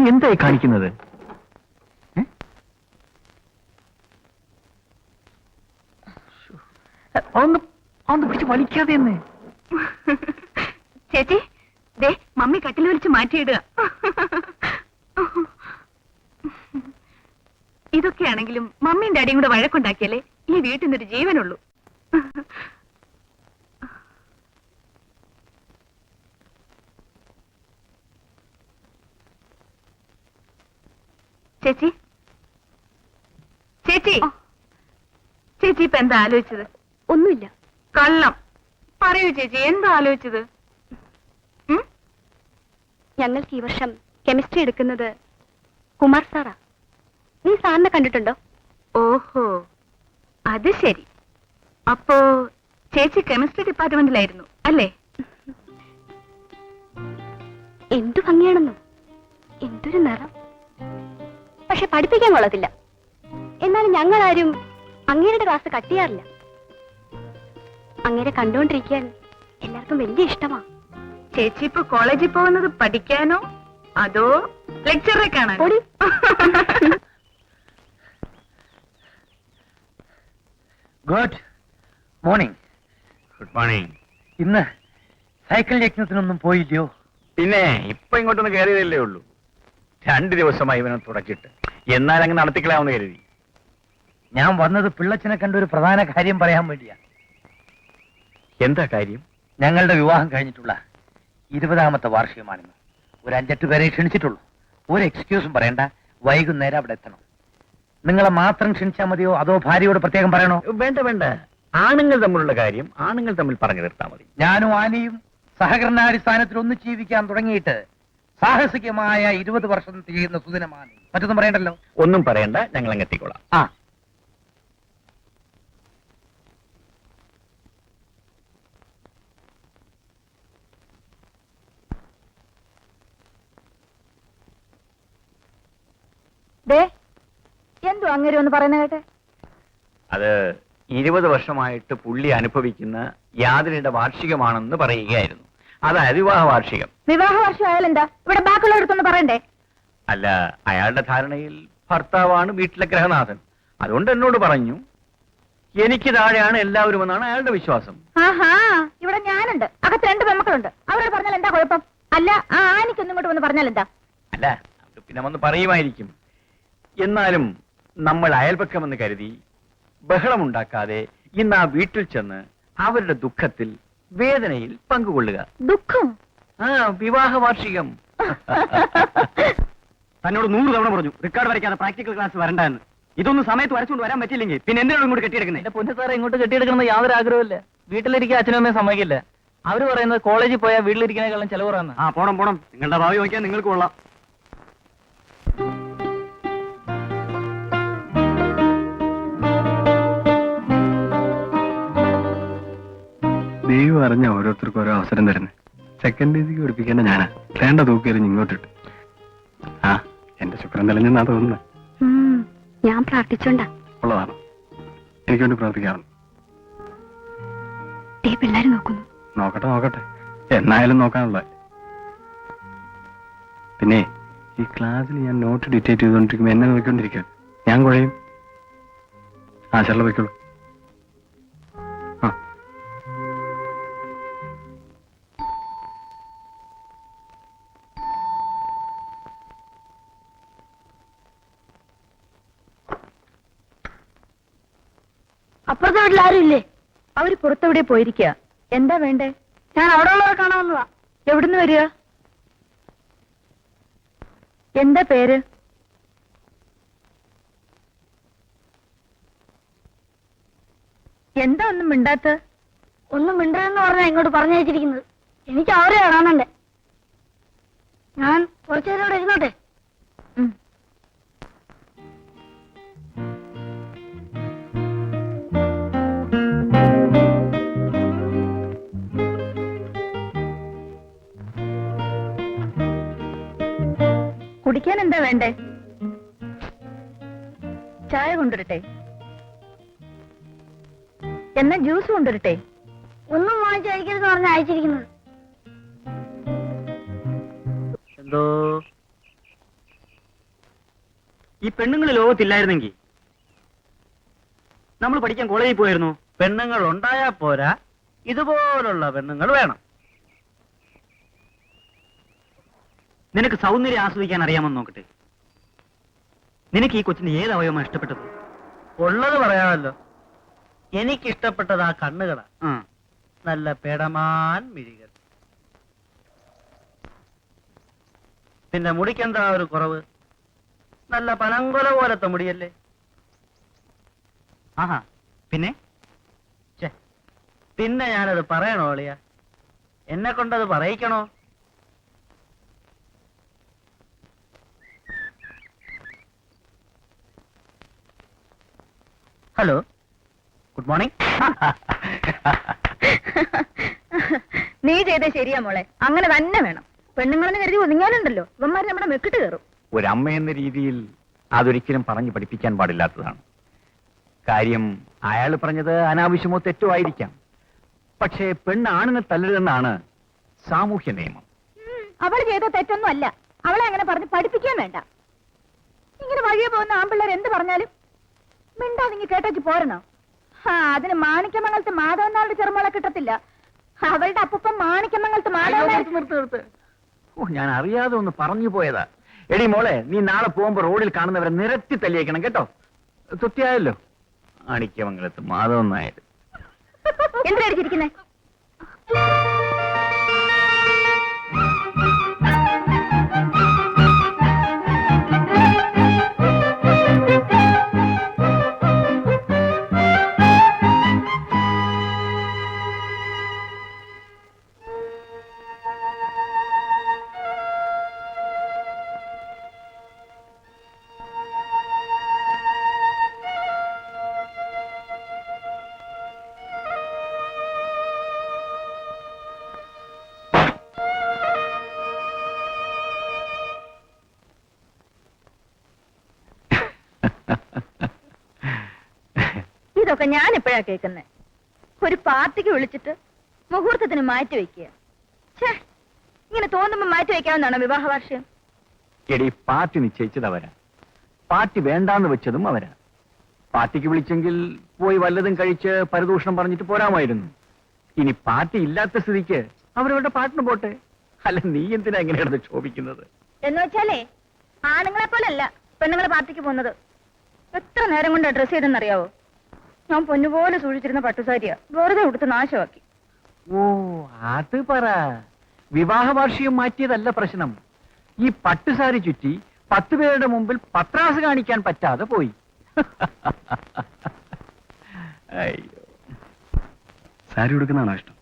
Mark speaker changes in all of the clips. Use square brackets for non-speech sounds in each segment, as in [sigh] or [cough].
Speaker 1: നീ എന്തായി കാണിക്കുന്നത്? ഒന്ന് ഒന്ന് പിടിച്ച് വലിക്കാതെ
Speaker 2: ചേച്ചി ദേ മമ്മി കട്ടിൽ വിളിച്ച് മാറ്റിയിടുക. ഇതൊക്കെയാണെങ്കിലും മമ്മിയും ഡാഡിയും കൂടെ വഴക്കുണ്ടാക്കിയാലേ ഈ വീട്ടിൽ നിന്നൊരു ജീവനുള്ളൂ ചേച്ചി ചേച്ചി. ചേച്ചി ഇപ്പൊ എന്താ ആലോചിച്ചത്?
Speaker 3: ഒന്നുമില്ല.
Speaker 2: കള്ളം. പറയൂ ചേച്ചി എന്താ ആലോചിച്ചത്?
Speaker 3: ഞങ്ങൾക്ക് ഈ വർഷം കെമിസ്ട്രി എടുക്കുന്നത് കുമാർ സാറാ. നീ സാറിനെ കണ്ടിട്ടുണ്ടോ?
Speaker 2: ഓഹോ അത് ശരി. അപ്പോ ചേച്ചി കെമിസ്ട്രി ഡിപ്പാർട്ട്മെന്റിലായിരുന്നു അല്ലേ?
Speaker 3: എന്തു ഭംഗിയാണെന്നോ. എന്തൊരു നിറം. പക്ഷെ പഠിപ്പിക്കാൻ കൊള്ളത്തില്ല. എന്നാലും ഞങ്ങളാരും അങ്ങേരുടെ ക്ലാസ് കട്ട് ചെയ്യാറില്ല അങ്ങേരെ കണ്ടുകൊണ്ടിരിക്കാൻ എല്ലാവർക്കും വലിയ ഇഷ്ടമാ.
Speaker 2: ചേച്ചി ഇപ്പൊ കോളേജിൽ പോകുന്നത് പഠിക്കാനോ അതോ ലെക്ചറെ കാണാൻ.
Speaker 1: Good morning.
Speaker 4: Good morning.
Speaker 1: ഇന്ന് സൈക്കിൾ യജ്ഞത്തിനൊന്നും പോയില്ലയോ?
Speaker 4: പിന്നെ ഇപ്പൊ ഇങ്ങോട്ടൊന്ന് കയറിയതല്ലേ ഉള്ളൂ. രണ്ട് ദിവസമായി ഇവനെ തുടച്ചിട്ട്. എന്നാൽ അങ്ങ് നടത്തിക്കളാമെന്ന് കരുതി.
Speaker 1: ഞാൻ വന്നത് പിള്ളച്ചനെ കണ്ട ഒരു പ്രധാന കാര്യം പറയാൻ വേണ്ടിയാ.
Speaker 4: എന്താ കാര്യം?
Speaker 1: ഞങ്ങളുടെ വിവാഹം കഴിഞ്ഞിട്ടുള്ള ഇരുപതാമത്തെ വാർഷികമാണിന്ന്. ഒരു അഞ്ചെട്ട് പേരെ ക്ഷണിച്ചിട്ടുള്ളൂ. ഒരു എക്സ്ക്യൂസും പറയണ്ട. വൈകുന്നേരം അവിടെ എത്തണം. നിങ്ങളെ മാത്രം ക്ഷണിച്ചാൽ മതിയോ? അതോ ഭാര്യയോട് പ്രത്യേകം പറയണോ?
Speaker 4: വേണ്ട വേണ്ട. ആണുങ്ങൾ തമ്മിലുള്ള കാര്യം ആണുങ്ങൾ തമ്മിൽ പറഞ്ഞു തീർത്താൽ മതി.
Speaker 1: ഞാനും ആനയും സഹകരണാടിസ്ഥാനത്തിൽ ഒന്ന് ജീവിക്കാൻ തുടങ്ങിയിട്ട് സാഹസികമായ ഇരുപത് വർഷം തികയുന്ന സുദിനമാണ്. മറ്റൊന്നും പറയണ്ടല്ലോ?
Speaker 4: ഒന്നും പറയണ്ട. ഞങ്ങൾ അങ്ങെത്തിക്കോളാം
Speaker 1: ആ.
Speaker 2: ദേ എന്തോ അങ്ങനെ ഒന്ന് പറയുന്ന കേട്ടെ?
Speaker 4: അത് ഇരുപത് വർഷമായിട്ട് പുള്ളി അനുഭവിക്കുന്ന യാതിരയുടെ വാർഷികമാണെന്ന് പറയുകയായിരുന്നു. അതായത് വിവാഹ വാർഷികം.
Speaker 2: വിവാഹ വർഷം ആയാലെന്താ? ഇവിടെ ബാക്കിയുള്ളവർക്കൊന്ന് പറയണ്ടേ?
Speaker 4: അല്ല അയാളുടെ ധാരണയിൽ ഭർത്താവാണ് വീട്ടിലെ ഗ്രഹനാഥൻ അതുകൊണ്ട് എന്നോട് പറഞ്ഞു എനിക്ക് താഴെയാണ് എല്ലാവരും എന്നാണ് അയാളുടെ വിശ്വാസം.
Speaker 2: ആഹാ ഇവിടെ ഞാനുണ്ട്. അകത്ത് രണ്ട് പെമ്മക്കളുണ്ട് അവരോട് പറഞ്ഞാൽ എന്താ കുഴപ്പം? അല്ല ആ ആനിക്കൊന്നും ഇങ്ങോട്ട് വന്ന് പറഞ്ഞാൽ എന്താ
Speaker 4: അല്ല അത് പിന്നെ വന്ന് പറയുമായിരിക്കും. എന്നാലും നമ്മൾ അയൽപക്കമെന്ന് കരുതി ബഹളമുണ്ടാക്കാതെ ഇന്ന് ആ വീട്ടിൽ ചെന്ന് അവരുടെ ദുഃഖത്തിൽ വേദനയിൽ പങ്കുകൊള്ളുക.
Speaker 2: ദുഃഖം?
Speaker 4: ആ വിവാഹ വാർഷികം [laughs]
Speaker 5: തന്നോട് നൂറ് തവണ പറഞ്ഞു റെക്കോർഡ് വരയ്ക്കാതെ പ്രാക്ടിക്കൽ ക്ലാസ് വരണ്ടെന്ന്. ഇതൊന്നും സമയത്ത് വരച്ചുകൊണ്ട് വരാൻ പറ്റില്ലെങ്കിൽ പിന്നെ എന്തിനാണ് ഇങ്ങോട്ട് കെട്ടിയെടുക്കുന്നത്?
Speaker 6: പൊന്നു സാറേ ഇങ്ങോട്ട് കെട്ടിയെടുക്കണമെന്ന് യാതൊരു ആഗ്രഹമില്ല വീട്ടിലിരിക്കാൻ അച്ഛനും അമ്മയും സമ്മതിക്കില്ല. അവർ പറയുന്നത് കോളേജിൽ പോയാൽ വീട്ടിലിരിക്കുന്നതിനേക്കാളും ചെലവ് പറയുന്നത്
Speaker 5: ആ പോണം പോണം. നിങ്ങളുടെ ഭാവി നോക്കിയാൽ നിങ്ങൾക്ക് കൊള്ളാം.
Speaker 7: ദൈവം അറിഞ്ഞ ഓരോരുത്തർക്കും ഓരോ അവസരം തരുന്നത് സെക്കൻഡ് ഡേസിക്ക് പഠിപ്പിക്കേണ്ട ഞാനാ. വേണ്ട തൂക്കിയറിഞ്ഞ് ഇങ്ങോട്ടിട്ട്. ആ എന്റെ ശുക്രൻ തെളിഞ്ഞെന്നാ തോന്നുന്നത്
Speaker 3: ഞാൻ പ്രാർത്ഥിച്ചോണ്ടാ.
Speaker 7: ഉള്ളതാണ്. എനിക്ക് വേണ്ടി പ്രാർത്ഥിക്കാറുണ്ട്.
Speaker 3: നോക്കുന്നു.
Speaker 7: നോക്കട്ടെ നോക്കട്ടെ. എന്നായാലും നോക്കാനുള്ള പിന്നെ ഈ ക്ലാസ്സിൽ ഞാൻ നോട്ട് ഡിറ്റേറ്റ് ചെയ്തുകൊണ്ടിരിക്കുമ്പോൾ എന്നെ നോക്കിക്കൊണ്ടിരിക്കുക ഞാൻ കുഴയും. ആ ചെള്ള വയ്ക്കുള്ളൂ
Speaker 2: വീട്ടിൽ ആരും ഇല്ലേ അവർ പുറത്തെവിടെ പോയിരിക്കുക എന്താ വേണ്ടേ? ഞാൻ അവിടെ ഉള്ളവരെ കാണാവുന്നതാ എവിടുന്ന് വരിക? എന്താ പേര്? എന്താ ഒന്നും മിണ്ടാത്ത
Speaker 3: ഒന്നും മിണ്ടതെന്ന് പറഞ്ഞാ ഇങ്ങോട്ട് പറഞ്ഞയച്ചിരിക്കുന്നത്. എനിക്ക് അവരെ കാണാനുണ്ട്. ഞാൻ കുറച്ചു നേരം ഇവിടെ ഇരുന്നോട്ടെ?
Speaker 2: കുടിക്കാൻ എന്താ വേണ്ടേ? ചായ കൊണ്ടുവരട്ടെ? എന്നാ ജ്യൂസ് കൊണ്ടുവരട്ടെ?
Speaker 3: ഒന്നും വാങ്ങിച്ച് അയക്കരുതെന്ന് പറഞ്ഞാ അയച്ചിരിക്കുന്നു
Speaker 6: എന്തോ?
Speaker 5: ഈ പെണ്ണുങ്ങൾ ലോകത്തില്ലായിരുന്നെങ്കിൽ നമ്മൾ പഠിക്കാൻ കോളേജിൽ പോയിരുന്നു
Speaker 4: പെണ്ണുങ്ങൾ ഉണ്ടായാ പോരാ. ഇതുപോലുള്ള പെണ്ണുങ്ങൾ വേണം.
Speaker 5: നിനക്ക് സൗന്ദര്യം ആസ്വദിക്കാൻ അറിയാമെന്ന് നോക്കട്ടെ. നിനക്ക് ഈ കൊച്ചിന് ഏത് അവയവമാണ് ഇഷ്ടപ്പെട്ടത്?
Speaker 4: ഉള്ളത് പറയാമല്ലോ. എനിക്ക് ഇഷ്ടപ്പെട്ടത് ആ കണ്ണുകളാ.
Speaker 5: ആ.
Speaker 4: നല്ല പേടമാൻ മിഴികൾ. പിന്നെ മുടിക്കെന്താ ഒരു കുറവ്? നല്ല പനങ്കൊല പോലത്തെ മുടിയല്ലേ?
Speaker 5: ആഹാ. പിന്നെ?
Speaker 4: ഛെ, പിന്നെ ഞാനത് പറയണോ അളിയ? എന്നെ കൊണ്ടത് പറയിക്കണോ? ഹലോ ഗുഡ് മോർണിംഗ്
Speaker 8: നീ ചെയ്ത ശരിയാ മോളെ. അങ്ങനെ തന്നെ വേണം. പെണ്ണുങ്ങളെന്ന് കരുതി ഒതുങ്ങാനുണ്ടല്ലോ. ഇവന്മാര് നമ്മുടെ മെക്കിട്ട് കയറും.
Speaker 4: ഒരമ്മ എന്ന രീതിയിൽ അതൊരിക്കലും പറഞ്ഞു പഠിപ്പിക്കാൻ പാടില്ലാത്തതാണ്. കാര്യം അയാൾ പറഞ്ഞത് അനാവശ്യമോ തെറ്റോ ആയിരിക്കാം. പക്ഷേ പെണ്ണ് ആണിനെ തല്ലരുതെന്നാണ് സാമൂഹ്യ നിയമം.
Speaker 8: അവൾ ചെയ്ത തെറ്റൊന്നും അല്ല. അവളെ അങ്ങനെ പറഞ്ഞ് പഠിപ്പിക്കാൻ വേണ്ട. ഇങ്ങനെ വഴിയെ പോകുന്ന ആമ്പിള്ളേർ എന്ത് പറഞ്ഞാലും മിണ്ടാതിങ്ങി കേട്ടേക്ക് പോരണോ? ആ അതിന് മാണിക്യമംഗലത്ത് മാധവനാളുടെ ചെറുമോളെ കിട്ടത്തില്ല. അവളുടെ അപ്പൂപ്പൻ മാണിക്യമംഗലത്ത് മാധവനാൾ
Speaker 4: ഓ ഞാൻ അറിയാതെ ഒന്ന് പറഞ്ഞു പോയതാ. എടി മോളെ നീ നാളെ പോകുമ്പോ റോഡിൽ കാണുന്നവരെ നിരത്തി തല്ലിയേക്കണം കേട്ടോ? തൃപ്തിയായല്ലോ ആണിക്യമംഗലത്ത് മാധവൻ നായർ
Speaker 8: എന്തിനടിച്ചിരിക്കുന്നേ ഇതൊക്കെ ഞാൻ എപ്പോഴാ കേൾക്കുന്നത് ഒരു പാർട്ടിക്ക് വിളിച്ചിട്ട് മുഹൂർത്തത്തിന് മാറ്റി വെക്കുക. ഛേ ഇങ്ങനെ തോന്നുമ്പോ മാറ്റി വെക്കാവുന്നതാണോ വിവാഹ വാർഷികം
Speaker 4: എടി പാർട്ടി നിശ്ചയിച്ചത് അവരാ. പാർട്ടി വേണ്ടാന്ന് വെച്ചതും അവരാ. പാർട്ടിക്ക് വിളിച്ചെങ്കിൽ പോയി വല്ലതും കഴിച്ച് പരദൂഷണം പറഞ്ഞിട്ട് പോരാമായിരുന്നു. ഇനി പാർട്ടി ഇല്ലാത്ത സ്ഥിതിക്ക് അവരവരുടെ പാട്ടിന് പോട്ടെ. അല്ല നീ എന്തിനാ എങ്ങനെയാണ് ക്ഷോഭിക്കുന്നത്?
Speaker 8: എന്ന് വെച്ചാലേ ആണുങ്ങളെ അല്ല പെണ്ണുങ്ങളെ പാർട്ടിക്ക് പോകുന്നത്. എത്ര നേരം കൊണ്ട് ഡ്രസ് ചെയ്തെന്നറിയാവോ ഞാൻ പൊന്നുപോലെ സൂക്ഷിച്ചിരുന്ന പട്ടുസാരിയാ. വെറുതെ ഉടുത്ത് നാശമാക്കി.
Speaker 4: ഓ അത് പറ. വിവാഹ വാർഷികം മാറ്റിയതല്ല പ്രശ്നം. ഈ പട്ടുസാരി ചുറ്റി പത്ത് പേരുടെ മുമ്പിൽ പത്രാസ് കാണിക്കാൻ പറ്റാതെ പോയി. അയ്യോ.
Speaker 7: സാരി ഉടുക്കുന്നതാണോ ഇഷ്ടം?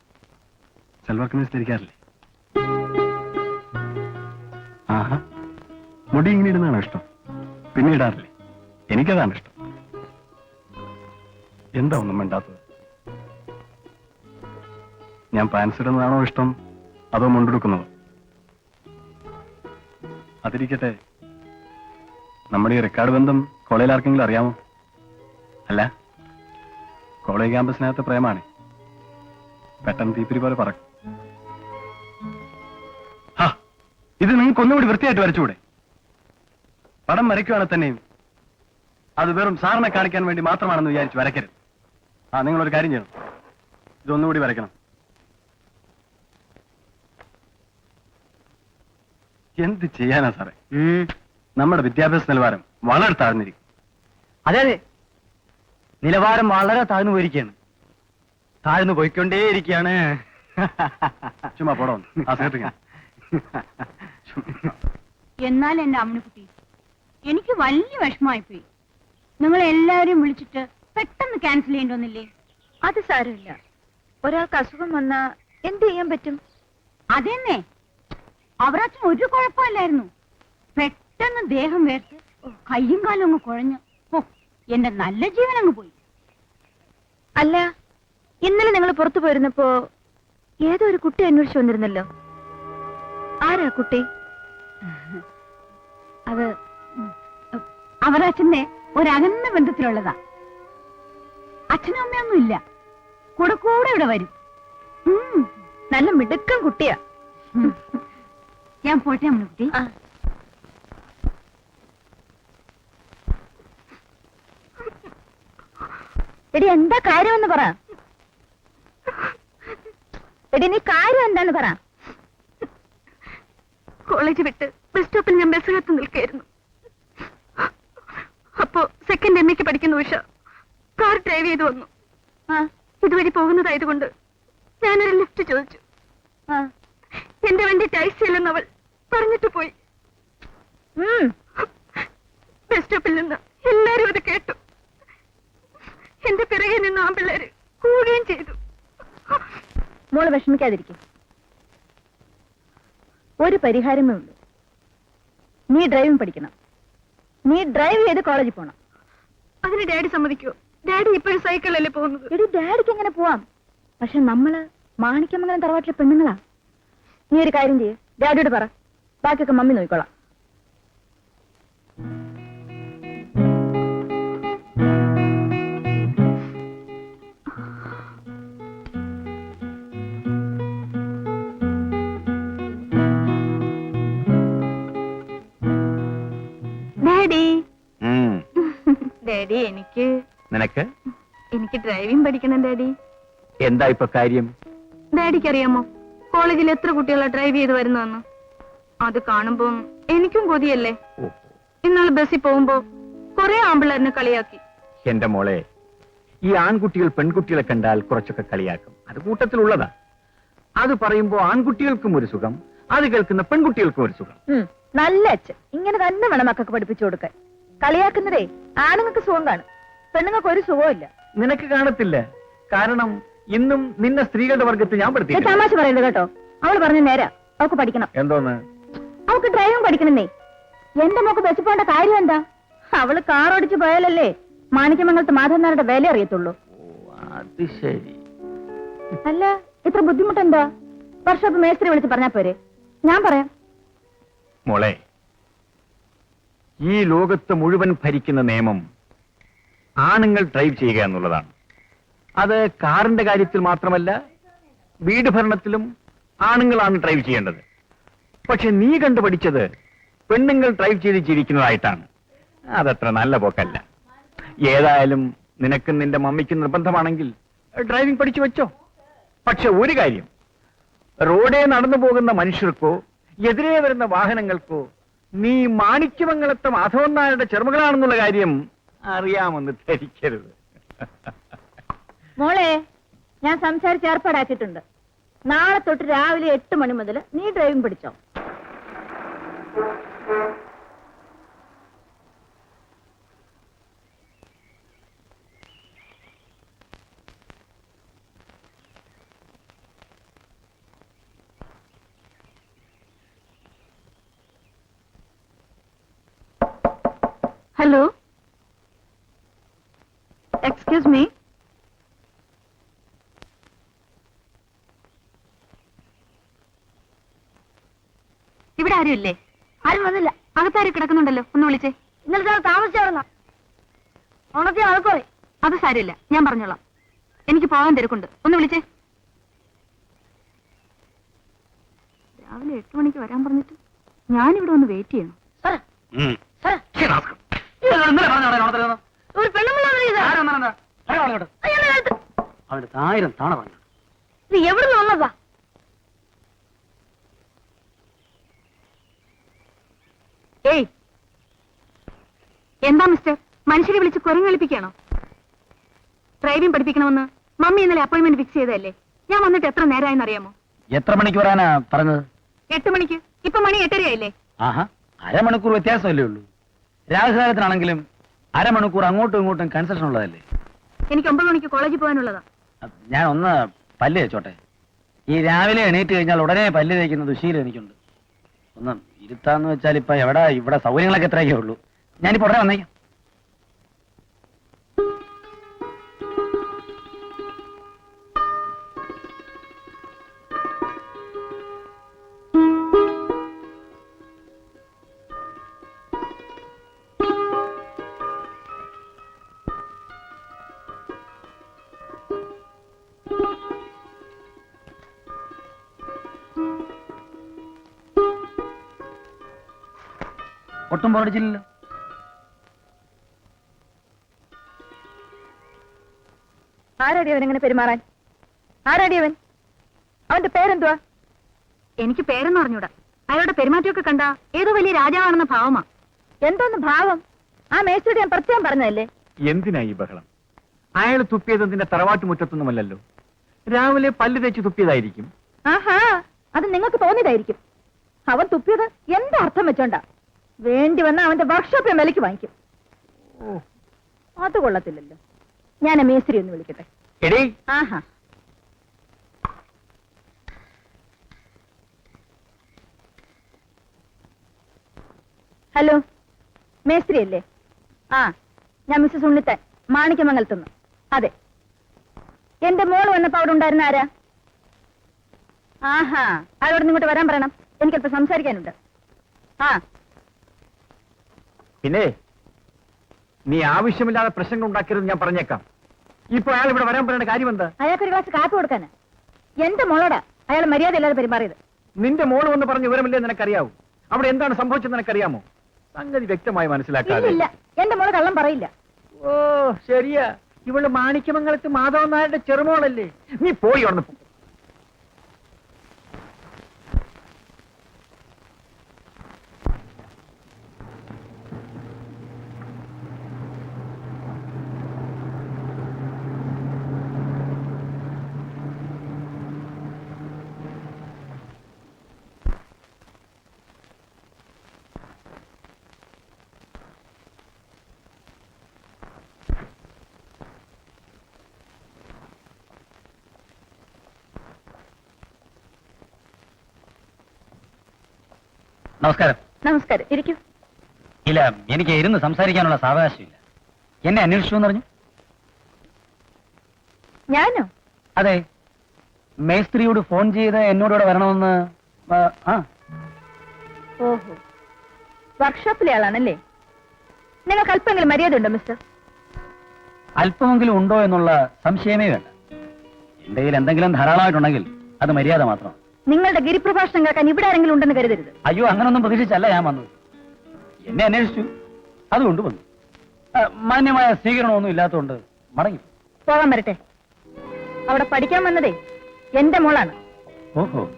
Speaker 7: സൽവാർ കമ്മീസ് ധരിക്കാറില്ലേ ആഹാ. മുടി ഇങ്ങനെ ഇടുന്നതാണോ ഇഷ്ടം? പിന്നെ ഇടാറില്ലേ? എനിക്കതാണ് ഇഷ്ടം. എന്താ ഒന്നും വേണ്ടാത്തത് ഞാൻ പാൻസ് ഇടുന്നതാണോ ഇഷ്ടം? അതോ മുണ്ടെടുക്കുന്നത് അതിരിക്കട്ടെ. നമ്മുടെ ഈ റെക്കോർഡ് ബന്ധം കോളേജിൽ ആർക്കെങ്കിലും അറിയാമോ? അല്ല. കോളേജ് ക്യാമ്പസിനകത്ത് പ്രേമാണ്. പെട്ടെന്ന് തീപ്പിരി പോലെ ഹാ, ഇത് നിങ്ങൾക്ക് ഒന്നുകൂടി വൃത്തിയായിട്ട് വരച്ചുകൂടെ? പടം വരയ്ക്കുവാണെങ്കിൽ തന്നെയും. അത് വെറും സാറിനെ കാണിക്കാൻ വേണ്ടി മാത്രമാണെന്ന് വിചാരിച്ച് വരയ്ക്കരുത്. ആ നിങ്ങളൊരു കാര്യം ചെയ്യണം. ഇതൊന്നുകൂടി വരയ്ക്കണം. എന്ത് ചെയ്യാനാ സാറേ? നമ്മുടെ വിദ്യാഭ്യാസ നിലവാരം വളരെ താഴ്ന്നിരിക്കും.
Speaker 5: അതെ അതെ. നിലവാരം വളരെ താഴ്ന്നു പോയിരിക്കുകയാണ്. താഴ്ന്നു പോയിക്കൊണ്ടേയിരിക്കുകയാണ്
Speaker 7: ചുമ്മാ പോടോ
Speaker 8: എന്നാൽ എന്റെ അമ്മക്കുട്ടി എനിക്ക് വലിയ വിഷമായിപ്പോയി നിങ്ങൾ എല്ലാവരെയും വിളിച്ചിട്ട് ക്യാൻസൽ ചെയ്യേണ്ടോന്നില്ലേ? അത് സാരമില്ല. ഒരാൾക്ക് അസുഖം വന്നാ എന്ത് ചെയ്യാൻ പറ്റും? അതെന്നെ. അവരച്ഛൻ ഒരു കുഴപ്പമില്ലായിരുന്നു. പെട്ടെന്ന് ദേഹം വേർത്ത് കയ്യും കാലും അങ്ങ് കുഴഞ്ഞു ഓ എന്റെ നല്ല ജീവൻ അങ്ങ് പോയി. അല്ല ഇന്നലെ നിങ്ങൾ പുറത്തു പോയിരുന്നപ്പോ ഏതോ ഒരു കുട്ടി അന്വേഷിച്ചു വന്നിരുന്നല്ലോ? ആരാ കുട്ടി? അത് അവരാച്ചന്റെ ഒരകന്ന ബന്ധത്തിലുള്ളതാ. അച്ഛനും അമ്മയൊന്നും ഇല്ല. കൂടെ കൂടെ ഇവിടെ വരും. നല്ല മിടുക്കം കുട്ടിയാ. ഞാൻ പോട്ടെ അമ്മ കുട്ടി. എടി എന്താ കാര്യമെന്ന് പറ. എടി നീ കാര്യം എന്താന്ന് പറ.
Speaker 2: കോളേജ് വിട്ട് ബസ് സ്റ്റോപ്പിൽ ഞാൻ ബസ്സിനകത്ത് നിൽക്കുകയായിരുന്നു. അപ്പോ സെക്കൻഡ് എം എക്ക് പഠിക്കുന്ന ഉഷ കാർ ഡ്രൈവ് ചെയ്ത് വന്നു.
Speaker 8: ആ
Speaker 2: ഇതുവഴി പോകുന്നതായതുകൊണ്ട് ഞാനൊരു ലിഫ്റ്റ് ചോദിച്ചു.
Speaker 8: ആ.
Speaker 2: എന്റെ വണ്ടി ടാക്സി അല്ലെന്ന് അവൾ പറഞ്ഞിട്ട് പോയി. ബസ് സ്റ്റോപ്പിൽ നിന്ന് എല്ലാരും അത് കേട്ടു. എന്റെ പിറകെ നിന്ന് ആ പിള്ളേര് കൂടുകയും ചെയ്തു.
Speaker 8: മോൾ വിഷമിക്കാതിരിക്കും. ഒരു പരിഹാരമേ ഉള്ളൂ. നീ ഡ്രൈവിംഗ് പഠിക്കണം. നീ ഡ്രൈവ് ചെയ്ത് കോളേജിൽ പോണം.
Speaker 2: അതിന് ഡാഡി സമ്മതിക്കോ ഡാഡി ഇപ്പോഴും സൈക്കിളല്ലേ പോകുന്നത്?
Speaker 8: എടി ഡാഡിക്ക് എങ്ങനെ പോവാം? പക്ഷെ നമ്മൾ മാണിക്കമംഗലം തറവാട്ടിലെ പെണ്ണുങ്ങളാ. നീ ഒരു കാര്യം ചെയ്യ്. ഡാഡിയോട് പറ. ബാക്കിയൊക്കെ മമ്മി നോക്കിക്കോളാം.
Speaker 2: ഡാഡി എനിക്ക്
Speaker 4: നിനക്ക്?
Speaker 2: എനിക്ക് ഡ്രൈവിംഗ് പഠിക്കണം ഡാഡി.
Speaker 4: എന്താ ഇപ്പൊ കാര്യം?
Speaker 2: ഡാഡിക്ക് അറിയാമോ കോളേജിൽ എത്ര കുട്ടികളാ ഡ്രൈവ് ചെയ്ത് വരുന്നതെന്ന്? അത് കാണുമ്പോ എനിക്കും കൊതിയല്ലേ?
Speaker 4: ഇന്നാൾ
Speaker 2: ഇന്നാൾ ബസ്സിൽ പോകുമ്പോ കുറെ ആമ്പിള്ളേരിനെ കളിയാക്കി.
Speaker 4: എന്റെ മോളെ ഈ ആൺകുട്ടികൾ പെൺകുട്ടികളെ കണ്ടാൽ കുറച്ചൊക്കെ കളിയാക്കും. അത് കൂട്ടത്തിലുള്ളതാ. അത് പറയുമ്പോ ആൺകുട്ടികൾക്കും ഒരു സുഖം അത് കേൾക്കുന്ന പെൺകുട്ടികൾക്കും ഒരു സുഖം.
Speaker 8: നല്ല അച്ഛൻ. ഇങ്ങനെ തന്നെ വേണം മക്കൾക്ക് പഠിപ്പിച്ചു കൊടുക്കാൻ. കളിയാക്കുന്നതേ ആണുങ്ങൾക്ക് സുഖം കാണും. പെണ്ണുങ്ങൾക്ക് ഒരു സുഖമില്ല
Speaker 4: നിനക്ക് കാണത്തില്ല. കാരണം ഇന്നും നിന്നെ സ്ത്രീകളുടെ വർഗത്തിൽ ഞാൻ പെടുത്തി
Speaker 8: തമാശ പറയുന്നത് കേട്ടോ. അവൾ പറഞ്ഞ നേരാ. അവൾക്ക് പഠിക്കണം.
Speaker 4: എന്തോന്ന്?
Speaker 8: അവൾക്ക് ഡ്രൈവിംഗ് പഠിക്കണമെന്നേ. എന്റെ മോക്ക് ബസ് പോകേണ്ട കാര്യം എന്താ? അവൾ കാർ ഓടിച്ചു പോയാലല്ലേ മാണിക്യമംഗലത്ത് മാധവനാരുടെ വില അറിയത്തുള്ളൂ.
Speaker 4: ഓ അത് ശരി.
Speaker 8: അല്ല ഇത്ര ബുദ്ധിമുട്ടെന്താ? വർഷോപ്പ് മേസ്ത്രി വിളിച്ച് പറഞ്ഞാ പോരെ. ഞാൻ പറയാം.
Speaker 4: മോളെ ഈ ലോകത്ത് മുഴുവൻ ഭരിക്കുന്ന നിയമം ആണുങ്ങൾ ഡ്രൈവ് ചെയ്യുക എന്നുള്ളതാണ്. അത് കാറിന്റെ കാര്യത്തിൽ മാത്രമല്ല വീട് ഭരണത്തിലും ആണുങ്ങളാണ് ഡ്രൈവ് ചെയ്യേണ്ടത്. പക്ഷെ നീ കണ്ടുപഠിച്ചത് പെണ്ണുങ്ങൾ ഡ്രൈവ് ചെയ്ത് ജീവിക്കുന്നതായിട്ടാണ്. അതത്ര നല്ല പോക്കല്ല. ഏതായാലും നിനക്കും നിന്റെ മമ്മിക്കും നിർബന്ധമാണെങ്കിൽ ഡ്രൈവിംഗ് പഠിച്ചു വെച്ചോ. പക്ഷെ ഒരു കാര്യം റോഡേ നടന്നു പോകുന്ന മനുഷ്യർക്കോ എതിരെ വരുന്ന വാഹനങ്ങൾക്കോ നീ മാണിക്യമംഗലത്തെ മാധവൻ നായരുടെ ചെറുമകളാണെന്നുള്ള കാര്യം അറിയാമെന്ന് ധരിക്കരുത്.
Speaker 8: മോളെ ഞാൻ സംസാരിച്ച് ഏർപ്പാടാക്കിയിട്ടുണ്ട്. നാളെ തൊട്ട് രാവിലെ എട്ട് മണി മുതൽ നീ ഡ്രൈവിംഗ് പഠിച്ചോ?
Speaker 2: ഹലോ? എക്സ്ക്യൂസ് മീ ഇവിടെ ആരും ഇല്ലേ ആരും വന്നില്ല. അകത്താരും കിടക്കുന്നുണ്ടല്ലോ. ഒന്ന് വിളിച്ചേ. ഇന്നലെ സാർ താമസിച്ചായിരുന്ന ഓണത്തെ ആൾക്കോളെ അത് സാരമില്ല. ഞാൻ പറഞ്ഞോളാം. എനിക്ക് പോകാൻ തിരക്കുണ്ട്. ഒന്ന് വിളിച്ചേ. രാവിലെ എട്ട് മണിക്ക് വരാൻ പറഞ്ഞിട്ട് ഞാനിവിടെ ഒന്ന് വെയിറ്റ് ചെയ്യണം. സാറേ.
Speaker 4: ഉം.
Speaker 2: സാറേ.
Speaker 6: ഇന്നലെ പറഞ്ഞ അവിടെ ഓണത്തിന് വന്നോ?
Speaker 2: ഒരു പെണ്ണുമ്പിള്ള
Speaker 6: ആര് വന്നാലെന്താ? ആരാ വന്നത്?
Speaker 7: അവന്റെ ആയിരം തവണ പറഞ്ഞു
Speaker 2: ഇത് എവിടെ വന്നതാ? ഏയ്. എന്താ മിസ്റ്റർ? മനുഷ്യരെ വിളിച്ച് കുരങ്ങളിപ്പിക്കണോ ഡ്രൈവിംഗ് പഠിപ്പിക്കണമെന്ന് മമ്മി ഇന്നലെ അപ്പോയിന്റ്മെന്റ് ഫിക്സ് ചെയ്തതല്ലേ? ഞാൻ വന്നിട്ട് എത്ര നേരമായെന്ന് അറിയാമോ?
Speaker 9: എത്ര മണിക്ക് വരാനാ പറഞ്ഞത്?
Speaker 2: എട്ട് മണിക്ക്. ഇപ്പൊ മണി എട്ടരയായില്ലേ?
Speaker 9: ആഹാ അരമണിക്കൂർ വ്യത്യാസമല്ലേ ഉള്ളൂ. രാഹുകാലത്തിനാണെങ്കിലും അരമണിക്കൂർ അങ്ങോട്ടും ഇങ്ങോട്ടും കൺസെഷൻ ഉള്ളതല്ലേ?
Speaker 2: എനിക്ക് ഒമ്പത് മണിക്ക് കോളേജിൽ പോകാനുള്ളതാ.
Speaker 9: ഞാൻ ഒന്ന് പല്ല് തേച്ചോട്ടെ. ഈ രാവിലെ എണീറ്റ് കഴിഞ്ഞാൽ ഉടനെ പല്ല് തേക്കുന്ന ദുശീലം എനിക്കുണ്ട്. ഒന്ന് ഇരുത്താന്ന് വെച്ചാൽ ഇപ്പൊ എവിടെ ഇവിടെ സൗകര്യങ്ങളൊക്കെ എത്രയൊക്കെ ഉള്ളൂ. ഞാനിപ്പോ ഉടനെ വന്നേക്കാം. ഒട്ടും പോരടിച്ചില്ലല്ലോ
Speaker 8: ആരാടി അവൻ എങ്ങനെ പെരുമാറാൻ? ആരാടി അവൻ? അവന്റെ പേരെന്തുവാ? എനിക്ക് പേരെന്ന് പറഞ്ഞൂടാ അയാളുടെ പെരുമാറ്റമൊക്കെ കണ്ട ഏതോ വലിയ രാജാവാണെന്ന ഭാവമാ. എന്തോന്ന് ഭാവം? ആ മേസ്ത്രിയോട് ഞാൻ പ്രത്യേകം പറഞ്ഞതല്ലേ?
Speaker 4: എന്തിനാ ഈ ബഹളം? അയാൾ തുപ്പിയത് നിന്റെ തറവാട്ട് മുറ്റത്തൊന്നുമല്ലല്ലോ. രാവിലെ പല്ലു തേച്ച് തുപ്പിയതായിരിക്കും.
Speaker 8: ആഹാ അത് നിങ്ങൾക്ക് തോന്നിയതായിരിക്കും. അവൻ തുപ്പിയത് എന്താ അർത്ഥം വെച്ചോണ്ടാ? വേണ്ടി വന്ന അവന്റെ വർക്ക്ഷോപ്പിൽ വിലക്ക് വാങ്ങിക്കും. അത് കൊള്ളത്തില്ലല്ലോ. ഞാൻ മേസ്ത്രി ഒന്ന് വിളിക്കട്ടെ.
Speaker 4: എടീ.
Speaker 8: ആഹാ. ഹലോ മേസ്ത്രി അല്ലേ? ആ ഞാൻ മിസ്സസ് ഉണ്ണിത്താൻ മാണിക്യമംഗലത്തുനിന്ന്. അതെ. എന്റെ മോൾ വന്നപ്പോ അവിടെ ഉണ്ടായിരുന്ന ആരാ? ആഹാ അവിടെ ഇങ്ങോട്ട് വരാൻ പറയണം. എനിക്കല്പം സംസാരിക്കാനുണ്ട്. ആ
Speaker 4: പിന്നെ നീ ആവശ്യമില്ലാതെ പ്രശ്നങ്ങൾ ഉണ്ടാക്കരുത് ഞാൻ പറഞ്ഞേക്കാം. ഇപ്പൊ അയാൾ ഇവിടെ വരാൻ പറയേണ്ട കാര്യം എന്താ?
Speaker 8: അയാൾക്ക് ഒരു ഗ്ലാസ് കാപ്പി കൊടുക്കാന് എന്റെ മോളോടാ അയാൾ മര്യാദ ഇല്ലാതെ പെരുമാറിയത്.
Speaker 4: നിന്റെ മോൾ വന്ന് പറഞ്ഞ വിവരമില്ലേ നിനക്കറിയാവൂ? അവിടെ എന്താണ് സംഭവിച്ചത് നിനക്കറിയാമോ? സംഗതി വ്യക്തമായി മനസ്സിലാക്കാതെ.
Speaker 8: ഇല്ല എന്റെ മോൾ കള്ളം പറയില്ല.
Speaker 4: ഓ ശരിയാ. ഇവൾ മാണിക്യമംഗലത്ത് മാധവൻ നായരുടെ ചെറുമോളല്ലേ? നീ പോയി ഉണർന്നു
Speaker 9: നമസ്കാരം.
Speaker 8: നമസ്കാരം. ഇരിക്കൂ.
Speaker 9: ഇല്ല എനിക്ക് ഇരുന്ന് സംസാരിക്കാനുള്ള സാവകാശമില്ല. എന്നെ അന്വേഷിച്ചു എന്ന് പറഞ്ഞു?
Speaker 8: ഞാനോ?
Speaker 9: അതെ. മേസ്ത്രിയോട് ഫോൺ ചെയ്ത് എന്നോട് വരണമെന്ന് ആ, ആ.
Speaker 8: ഓഹോ. വർക്ക്ഷോപ്പിലെ ആളാണല്ലേ? നിങ്ങൾക്ക് അല്പമെങ്കിലും മര്യാദ ഉണ്ടോ മിസ്റ്റർ?
Speaker 9: അല്പമെങ്കിലും ഉണ്ടോ എന്നുള്ള സംശയമേ വേണ്ട. എന്റെ കയ്യിൽ എന്തെങ്കിലും ധാരാളമായിട്ടുണ്ടെങ്കിൽ അത് മര്യാദ മാത്രം
Speaker 8: നിങ്ങളുടെ ഗിരിപ്രഭാഷണം കേൾക്കാൻ ഇവിടെ ആരെങ്കിലും ഉണ്ടെന്ന് കരുതരുത്.
Speaker 9: അയ്യോ അങ്ങനൊന്നും പ്രതീക്ഷിച്ചല്ല ഞാൻ വന്നത്. എന്നെ അന്വേഷിച്ചു. അതുകൊണ്ട് വന്നു ആ, മാന്യമായ സ്വീകരണമൊന്നും ഇല്ലാത്തതുകൊണ്ട് മടങ്ങി.
Speaker 8: പോകാൻ വരട്ടെ. അവിടെ പഠിക്കാൻ വന്നതേ എന്റെ മോളാണ്.
Speaker 9: ഓഹോ.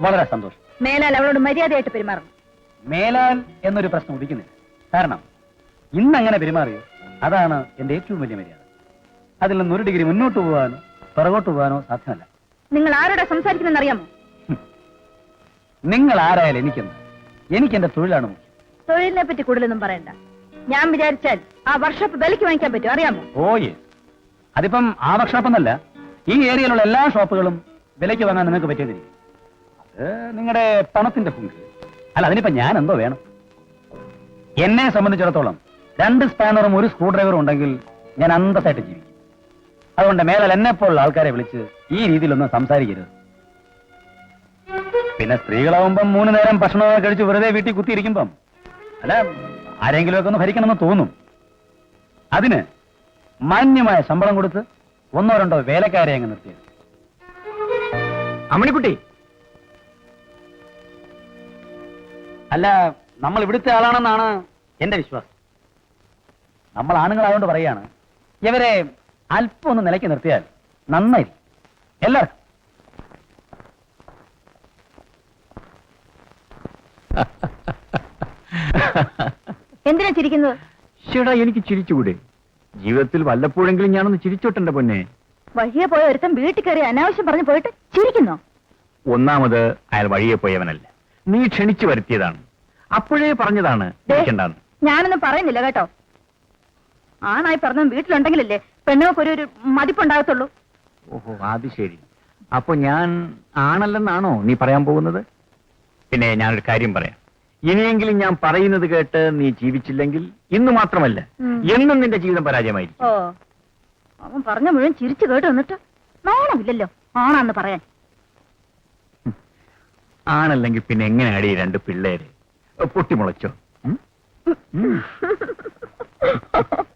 Speaker 9: വളരെ സന്തോഷം.
Speaker 8: മേലാൽ അവളോട് മര്യാദയായിട്ട് പെരുമാറണം
Speaker 9: മേലാൽ എന്നൊരു പ്രശ്നം ഉദിക്കുന്നില്ല. കാരണം ഇന്ന് അങ്ങനെ പെരുമാറിയോ അതാണ് എന്റെ ഏറ്റവും വലിയ മര്യാദ. അതിൽ നിന്ന് ഒരു ഡിഗ്രി മുന്നോട്ട് പോകാനോ പുറകോട്ട് പോകാനോ സാധ്യമല്ല.
Speaker 8: നിങ്ങൾ ആരോടാ സംസാരിക്കുന്നെന്ന് അറിയാമോ?
Speaker 9: നിങ്ങൾ ആരായാലും എനിക്കെന്ന് എനിക്ക് എന്റെ തൊഴിലാണ്?
Speaker 8: തൊഴിലിനെ പറ്റി കൂടുതലൊന്നും പറയണ്ട. ഞാൻ വിചാരിച്ചാൽ ആ വർക്ക്ഷോപ്പ് വിലക്ക് വാങ്ങിക്കാൻ പറ്റും. അറിയാമോ?
Speaker 9: ഓയ് അതിപ്പം ആ വർക്ക്ഷോപ്പ് എന്നല്ല ഈ ഏരിയയിലുള്ള എല്ലാ ഷോപ്പുകളും വിലയ്ക്ക് വാങ്ങാൻ നിങ്ങൾക്ക് പറ്റിയതിരിക്കും അത് നിങ്ങളുടെ പണത്തിന്റെ പങ്ക് അല്ല അതിനിപ്പോ ഞാൻ എന്തോ വേണം? എന്നെ സംബന്ധിച്ചിടത്തോളം രണ്ട് സ്പാനറും ഒരു സ്ക്രൂ ഡ്രൈവറും ഉണ്ടെങ്കിൽ ഞാൻ അന്തസ്സായിട്ട് ജീവിക്കും. അതുകൊണ്ട് മേലാൽ എന്നെ പോലുള്ള ആൾക്കാരെ വിളിച്ച് ഈ രീതിയിലൊന്നും സംസാരിക്കരുത്. പിന്നെ സ്ത്രീകളാവുമ്പം മൂന്ന് നേരം ഭക്ഷണമൊക്കെ കഴിച്ച് വെറുതെ വീട്ടിൽ കുത്തിയിരിക്കുമ്പം അല്ല ആരെങ്കിലുമൊക്കെ ഒന്ന് ഭരിക്കണമെന്ന് തോന്നും. അതിന് മാന്യമായ ശമ്പളം കൊടുത്ത് ഒന്നോ രണ്ടോ വേലക്കാരെ അങ്ങ് നിർത്തിയത്
Speaker 4: അമ്മണിക്കുട്ടി.
Speaker 9: അല്ല നമ്മൾ ഇവിടുത്തെ ആളാണെന്നാണ് എന്റെ വിശ്വാസം. നമ്മൾ ആണുങ്ങളായതുകൊണ്ട് പറയാണ് ഇവരെ അല്പം ഒന്ന് നിലയ്ക്ക് നിർത്തിയാൽ നന്നായി എല്ലാവർക്കും.
Speaker 8: എന്തിനാ ചിരിക്കുന്നത്?
Speaker 4: ചേടാ എനിക്ക് ചിരിച്ചുകൂടെ. ജീവിതത്തിൽ വല്ലപ്പോഴെങ്കിലും ഞാനൊന്ന് ചിരിച്ചോട്ടെ പൊന്നെ.
Speaker 8: വഴിയെ പോയ ഒരുത്തൻ വീട്ടിൽ കയറി അനാവശ്യം പറഞ്ഞു പോയിട്ട് ചിരിക്കുന്നു?
Speaker 4: ഒന്നാമത് അയാൾ വഴിയെ പോയവനല്ല. നീ ക്ഷണിച്ചു വരുത്തിയതാണ്. അപ്പോഴേ പറഞ്ഞതാണ്
Speaker 8: ഞാനൊന്നും പറയുന്നില്ല കേട്ടോ. ആണായി പറഞ്ഞ വീട്ടിലുണ്ടെങ്കിലല്ലേ പെണ്ണുങ്ങൾക്ക് ഒരു ഒരു മതിപ്പുണ്ടാകത്തുള്ളൂ.
Speaker 4: ഓഹോ അത് ശരി. അപ്പൊ ഞാൻ ആണല്ലെന്നാണോ നീ പറയാൻ പോകുന്നത്? പിന്നെ ഞാനൊരു കാര്യം പറയാം. ഇനിയെങ്കിലും ഞാൻ പറയുന്നത് കേട്ട് നീ ജീവിച്ചില്ലെങ്കിൽ ഇന്ന് മാത്രമല്ല
Speaker 8: ഉം.
Speaker 4: എന്നും നിന്റെ ജീവിതം പരാജയമായിരിക്കും.
Speaker 8: ഓ അവൻ പറഞ്ഞ മുഴുവൻ ചിരിച്ചു കേട്ട് എന്നിട്ട് നാണമില്ലല്ലോ ആണാന്ന് പറയാൻ.
Speaker 4: ആണല്ലെങ്കിൽ പിന്നെ എങ്ങനെ ഈ രണ്ട് പിള്ളേര്? പൊട്ടിമുളച്ചോ? ഉം? ഉം. [laughs]